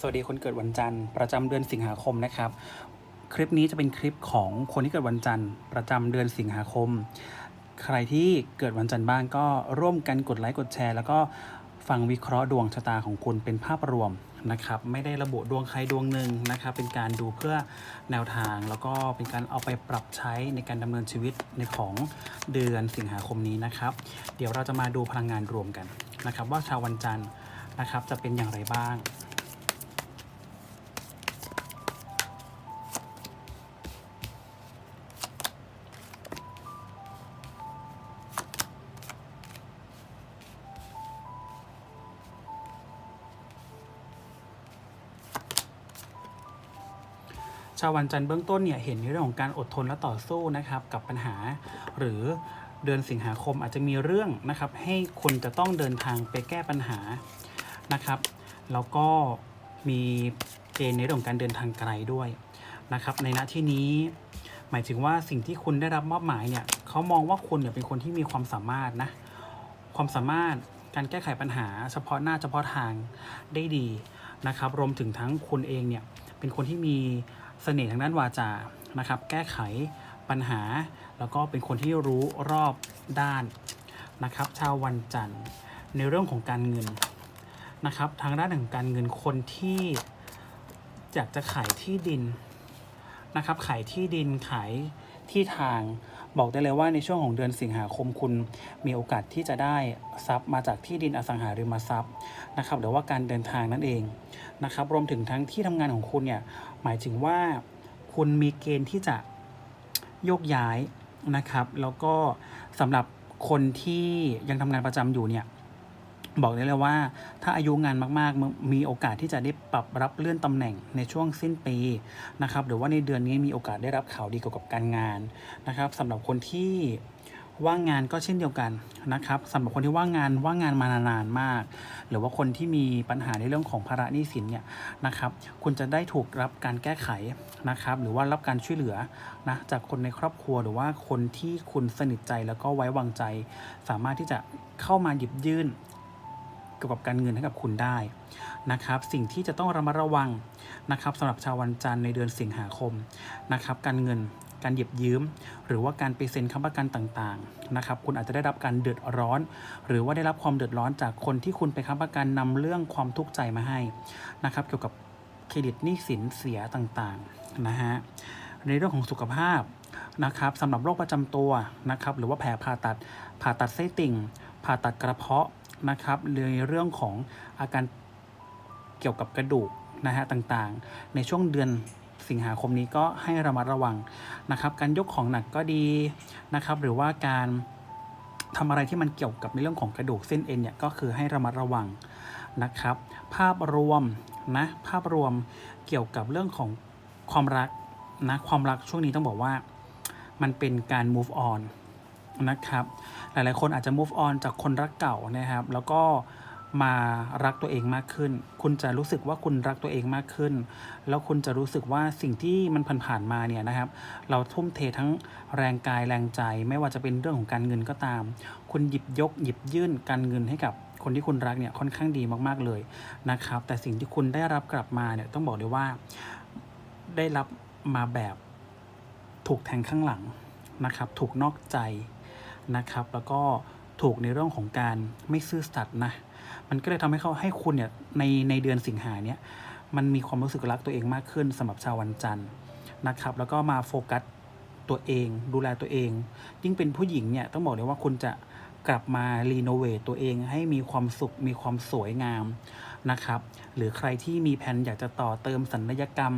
สวัสดีคนเกิดวันจันทร์ ประจำเดือนสิงหาคมนะครับ คลิปนี้จะเป็นคลิปของคนที่เกิดวันจันทร์ ประจำเดือนสิงหาคม ใครที่เกิดวันจันทร์บ้างก็ร่วมกันกดไลค์กดแชร์ แล้วก็ฟังวิเคราะห์ดวงชะตาของคุณเป็นภาพรวมนะครับ ไม่ได้ระบุดวงใครดวงหนึ่งนะครับ เป็นการดูเพื่อแนวทาง แล้วก็เป็นการเอาไปปรับใช้ในการดำเนินชีวิตในของเดือนสิงหาคมนี้นะครับ เดี๋ยวเราจะมาดูพลังงานรวมกันนะครับ ว่าชาววันจันทร์นะครับจะเป็นอย่างไรบ้างาววันจันทร์เบื้องต้นเนี่ยเห็นในเรื่องของการอดทนและต่อสู้นะครับกับปัญหา หรือเดือนสิงหาคมอาจจะมีเรื่องนะครับ ให้คุณจะต้องเดินทางไปแก้ปัญหานะครับแล้วก็มีเกณฑ์ในเรื่องของการเดินทางไกลด้วยนะครับในณที่นี้หมายถึงว่าสิ่งที่คุณได้รับมอบหมายเนี่ยเขามองว่าคุณเนี่ยเป็นคนที่มีความสามารถนะความสามารถการแก้ไขปัญหา เฉพาะหน้าเฉพาะทางได้ดีนะครับ รวมถึงทั้งคุณเองเนี่ยเป็นคนที่มี เสน่ห์ทางด้านวาจานะครับ แก้ไขปัญหา แล้วก็เป็นคนที่รู้รอบด้านนะครับ ชาววันจันทร์ในเรื่องของการเงินนะครับ ทางด้านของการเงินคนที่อยากจะขายที่ดินนะครับ ขายที่ดินขายที่ทาง บอกได้เลยว่าในช่วงของเดือนสิงหาคมคุณมีโอกาสที่จะได้ทรัพย์มาจากที่ดินอสังหาริมทรัพย์นะครับหรือว่าการเดินทางนั่นเองนะครับรวมถึงทั้งที่ทำงานของคุณเนี่ยหมายถึงว่าคุณมีเกณฑ์ที่จะโยกย้ายนะครับ แล้วก็สำหรับคนที่ยังทำงานประจำอยู่เนี่ย บอกได้เลยว่า ถ้าอายุงานมากๆ มีโอกาสที่จะได้ปรับรับเลื่อนตำแหน่งในช่วงสิ้นปีนะครับหรือว่าในเดือนนี้มีโอกาสได้รับข่าวดีเกี่ยวกับการงานนะครับสำหรับคนที่ว่างงานก็เช่นเดียวกันนะครับสำหรับคนที่ว่างงานว่างงานมานานๆมาก หรือว่าคนที่มีปัญหาในเรื่องของภาระหนี้สินเนี่ยนะครับ คุณจะได้ถูกรับการแก้ไขนะครับ หรือว่ารับการช่วยเหลือนะจากคนในครอบครัวหรือว่าคนที่คุณสนิทใจแล้วก็ไว้วางใจ สามารถที่จะเข้ามาหยิบยื่น กี่ยวกับการเงินให้กับคุณได้นะครับ สิ่งที่จะต้องระมัดระวังนะครับสำหรับชาววันจันทร์ในเดือนสิงหาคมนะครับการเงินการหยิบยืม หรือว่าการไปเซ็นค้ำประกันต่างๆนะครับคุณอาจจะได้รับการเดือดร้อน หรือว่าได้รับความเดือดร้อนจากคนที่คุณไปค้ำประกันนำเรื่องความทุกข์ใจมาให้นะครับเกี่ยวกับเครดิตหนี้สินเสียต่างๆนะฮะในเรื่องของสุขภาพนะครับสำหรับโรคประจำตัวนะครับหรือว่าแผลผ่าตัดผ่าตัดไส้ติ่ง ผ่าตัดกระเพาะ นะครับในเรื่องของอาการเกี่ยวกับกระดูกนะฮะต่างๆ ในช่วงเดือนสิงหาคมนี้ก็ให้ระมัดระวังนะครับ การยกของหนักก็ดีนะครับ หรือว่าการทำอะไรที่มันเกี่ยวกับในเรื่องของกระดูกเส้นเอ็นเนี่ยก็คือให้ระมัดระวังนะครับ ภาพรวมนะภาพรวมเกี่ยวกับเรื่องของความรักนะความรักช่วงนี้ต้องบอกว่า มันเป็นการ move on นะครับ หลายๆ คนอาจจะ move on จากคนรักเก่านะครับ แล้วก็มารักตัวเองมากขึ้น คุณจะรู้สึกว่าคุณรักตัวเองมากขึ้น แล้วคุณจะรู้สึกว่าสิ่งที่มันผ่านๆมาเนี่ยนะครับ เราทุ่มเททั้งแรงกายแรงใจ ไม่ว่าจะเป็นเรื่องของการเงินก็ตาม คุณหยิบยกหยิบยื่นการเงินให้กับคนที่คุณรักเนี่ยค่อนข้างดีมากๆเลยนะครับ แต่สิ่งที่คุณได้รับกลับมาเนี่ยต้องบอกเลยว่าได้รับมาแบบถูกแทงข้างหลังนะครับ ถูกนอกใจ นะครับ แล้วก็ถูกในเรื่องของการไม่ซื่อสัตย์นะ มันก็เลยทำให้เขาให้คุณเนี่ยในในเดือนสิงหาเนี่ยมันมีความรู้สึกรักตัวเองมากขึ้นสำหรับชาววันจันทร์นะครับ แล้วก็มาโฟกัสตัวเอง ดูแลตัวเอง ยิ่งเป็นผู้หญิงเนี่ยต้องบอกเลยว่าคุณจะกลับมารีโนเวทตัวเองให้มีความสุขมีความสวยงามนะครับ หรือใครที่มีแผนอยากจะต่อเติมศัลยกรรม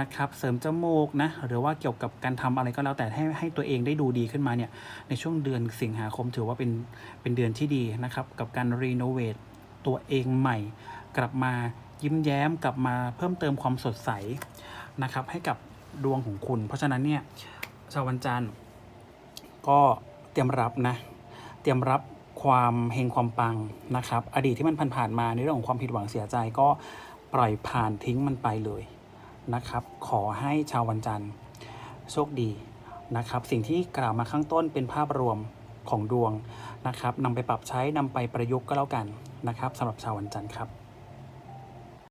นะครับเสริมจมูกนะหรือว่าเกี่ยวกับการทำอะไรก็แล้วแต่ให้ให้ตัวเองได้ดูดีขึ้นมาเนี่ยในช่วงเดือนสิงหาคมถือว่าเป็นเป็นเดือนที่ดีนะครับกับการรีโนเวทตัวเองใหม่ กลับมายิ้มแย้มกลับมาเพิ่มเติมความสดใสนะครับให้กับดวงของคุณ เพราะฉะนั้นเนี่ยชาววันจันทร์ก็เตรียมรับนะเตรียมรับความเฮงความปังนะครับ อดีตที่มันผ่านๆมาในเรื่องของความผิดหวังเสียใจก็ปล่อยผ่านทิ้งมันไปเลย นะครับ ขอให้ชาววันจันทร์โชคดีนะครับ สิ่งที่กล่าวมาข้างต้นเป็นภาพรวมของดวงนะครับนำไปปรับใช้นำไปประยุกต์ก็แล้วกันนะครับสำหรับชาววันจันทร์ครับ